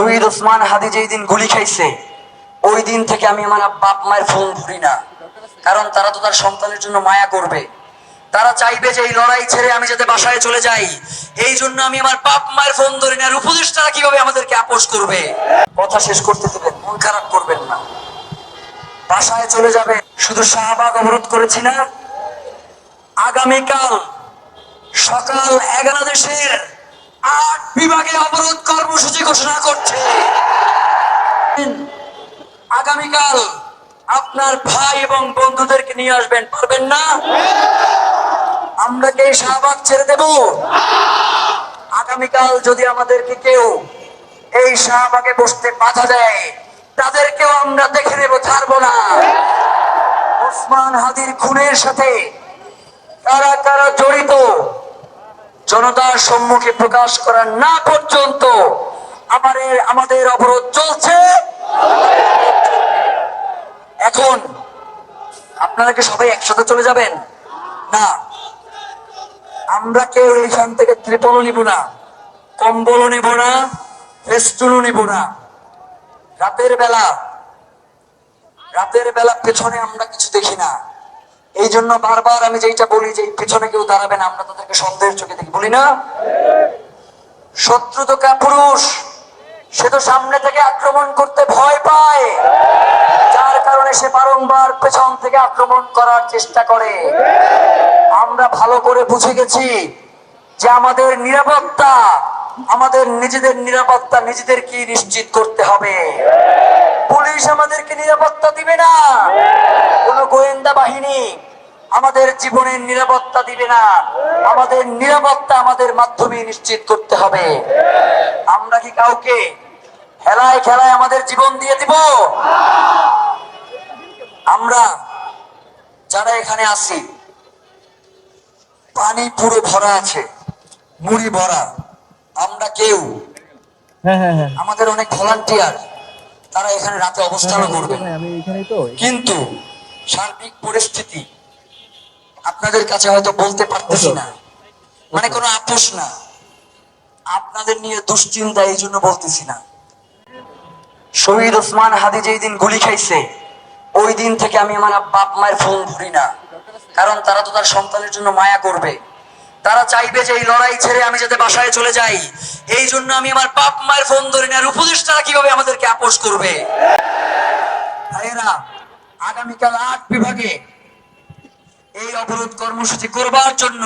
শহীদ ওসমান হাদি যেই দিন গুলি খাইছে, ওই দিন থেকে আমি আমার বাপ মায়ের ফোন ধরি না। কারণ তারা তো তার সন্তানের জন্য মায়া করবে। তারা চাইবে যে এই লড়াই ছেড়ে আমি যাতে বাসায় চলে যাই। এই জন্য আমি আমার বাপ মায়ের ফোন ধরি না। আর উপদেষ্টারা কীভাবে আমাদেরকে আপোষ করবে? কথা শেষ করতে দেবেন, মন খারাপ করবেন না। বাসায় চলে যাবে। শুধু শাহবাগ অবরোধ করেছি না, আগামীকাল সকাল এগারো দেশের আট বিভাগে অবরোধ কর্মসূচি ঘোষণা করছে। আগামীকাল আপনার ভাই এবং বন্ধুদেরকে নিয়ে আসবেন, পারবেন না? আমরা কি শাহবাগ ছেড়ে দেব? আগামীকাল যদি আমাদেরকে কেউ এই শাহবাগে বসতে বাধা দেয়, তাদেরকেও আমরা দেখে নেব, ছাড়বো না। ওসমান হাদির খুনের সাথে কারা কারা জড়িত? জনতার সম্মুখে প্রকাশ করার না পর্যন্ত আমাদের আমাদের অবরোধ চলছে। এখন আপনারা কি সবাই একসাথে চলে যাবেন? না। আমরা কেউ এইখান থেকে ত্রিপলও নিব না, কম্বলও নিব না, ফেস্টুনও নিব না। রাতের বেলা রাতের বেলা পেছনে আমরা কিছু দেখি না। এই জন্য বারবার আমি যেটা বলি যে পেছনে কেউ দাঁড়াবে না, আমরা তাদেরকে সন্দেহের চোখে দেখি। বলি না? শত্রু তো পুরুষ, সে তো সামনে থেকে আক্রমণ করতে ভয় পায়। যার কারণে সে বারংবার পেছন থেকে আক্রমণ করার চেষ্টা করে। আমরা ভালো করে বুঝে গেছি যে আমাদের নিরাপত্তা, আমাদের নিজেদের নিরাপত্তা নিজেদের কি নিশ্চিত করতে হবে। পুলিশ আমাদেরকে নিরাপত্তা দিবে না। কোন গোয়েন্দা বাহিনী আমাদের জীবনের নিরাপত্তা দিবে না। আমাদের নিরাপত্তা আমাদের মাধ্যমে নিশ্চিত করতে হবে। আমরা কি কাউকে খেলায় খেলায় আমাদের জীবন দিয়ে দিব? আমরা যারা এখানে আছি পানি পুরো ভরা আছে মুড়ি ভরা। আমরা কেউ? হ্যাঁ হ্যাঁ হ্যাঁ। আমাদের অনেক ভলান্টিয়ার তারা এখানে রাতে অবস্থানও করবে। কিন্তু সার্বিক পরিস্থিতি আপনাদের কাছে হয়তো বলতে পারতেছি না। মানে কোনো আপোষ না। আপনাদের নিয়ে দুশ্চিন্তা এই জন্য বলতেছি না। শহীদ ওসমান হাদি যেই দিন গুলি খাইছে ওই দিন থেকে আমি আমার বাপ মায়ের ফোন ধরি না। কারণ তারা তো তার সন্তানের জন্য মায়া করবে। তারা চাইবে যে এই লড়াই ছেড়ে আমি যাতে বাসায় চলে যাই। এই জন্য আমি আমার বাপ মায়ের ফোন ধরি না। আর উপদেষ্টারা কীভাবে আমাদেরকে আপোষ করবে? ভাইয়েরা আগামীকাল আট বিভাগে এই অবরোধ কর্মসূচি করবার জন্য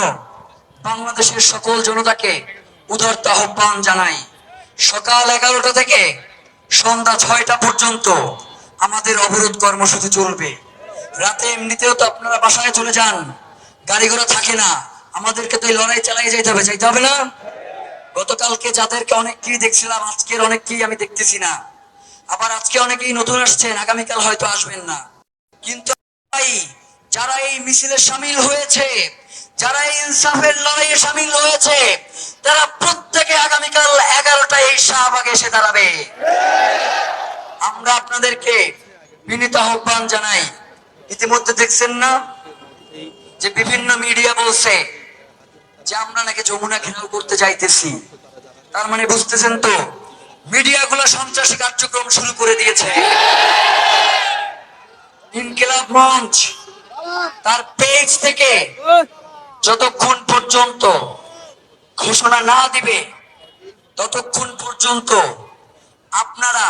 বাংলাদেশের সকল জনতাকে উদারত আহ্বান জানাই। সকাল এগারোটা থেকে সন্ধ্যা ছয়টা পর্যন্ত আমাদের অবরোধ কর্মসূচি চলবে। রাতে এমনিতেও তো আপনারা বাসায় চলে যান গাড়ি ঘোড়া থাকে না, আমাদেরকে তো এই লড়াই চালিয়ে যাইতে হবে যাইতে হবে না? গতকালকে যাদেরকে অনেককেই দেখছিলাম, আজকের অনেককেই আমি দেখতেছি না। আবার আজকে অনেকেই নতুন আসছেন, আগামীকাল হয়তো আসবেন না। কিন্তু যারা এই মিছিলে সামিল হয়েছে, যারা ইনসাফের লড়াইয়ে সামিল হয়েছে, তারা প্রত্যেকে আগামীকাল এগারোটায় এই শাহবাগে এসে দাঁড়াবে। আমরা আপনাদেরকে বিনীত আহ্বান জানাই। ইতিমধ্যে দেখছেন না যে বিভিন্ন মিডিয়া বলছে যে আমরা নাকি যমুনা ঘেরাও করতে যাইতেছি। তার মানে বুঝতেছেন তো মিডিয়া মিডিয়াগুলো সন্ত্রাসী কার্যক্রম শুরু করে দিয়েছে। ইনকিলাব মঞ্চ তার পেজ থেকে যতক্ষণ পর্যন্ত ঘোষণা না দিবে, ততক্ষণ পর্যন্ত আপনারা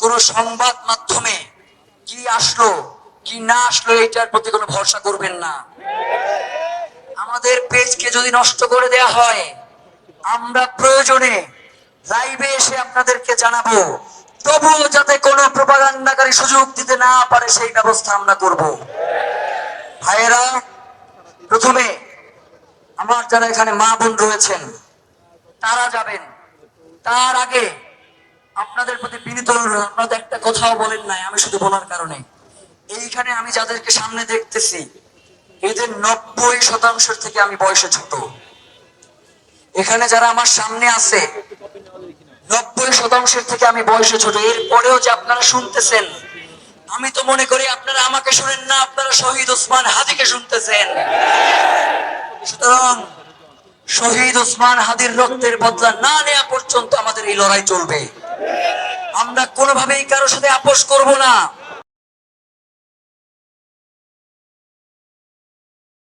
কোন সংবাদ মাধ্যমে কি আসলো, কি না আসলো এটার প্রতি কোনো ভরসা করবেন না। আমাদের পেজকে যদি নষ্ট করে দেয়া হয়, আমরা প্রয়োজনে লাইভে এসে আপনাদেরকে জানাব। তবুও যাতে কোনো প্রপাগান্ডাকারী সুযোগ দিতে না পারে, সেই ব্যবস্থা আমরা করব। ভাইয়েরা, প্রথমে আমার যারা এখানে মা বোন রয়েছেন, তারা যাবেন। তার আগে আপনাদের প্রতি বিনীত আপনাদের একটা কথাও বলেন নাই, আমি শুধু বলার কারণে। এইখানে আমি যাদেরকে সামনে দেখতেছি, এদের নব্বই শতাংশের থেকে আমি বয়সে ছোট। এখানে যারা আমার সামনে আছে, নব্বই শতাংশের থেকে আমি বয়সে ছোট। এরপরেও যে আপনারা শুনতেছেন আমি তো মনে করি আপনারা আমাকে শুনেন না, আপনারা শহীদ ওসমান হাদিকে শুনতেছেন। সুতরাং শহীদ ওসমান হাদির রক্তের বদলা না নেওয়া পর্যন্ত আমাদের এই লড়াই চলবে। আমরা কোনোভাবেই কারোর সাথে আপোষ করব না।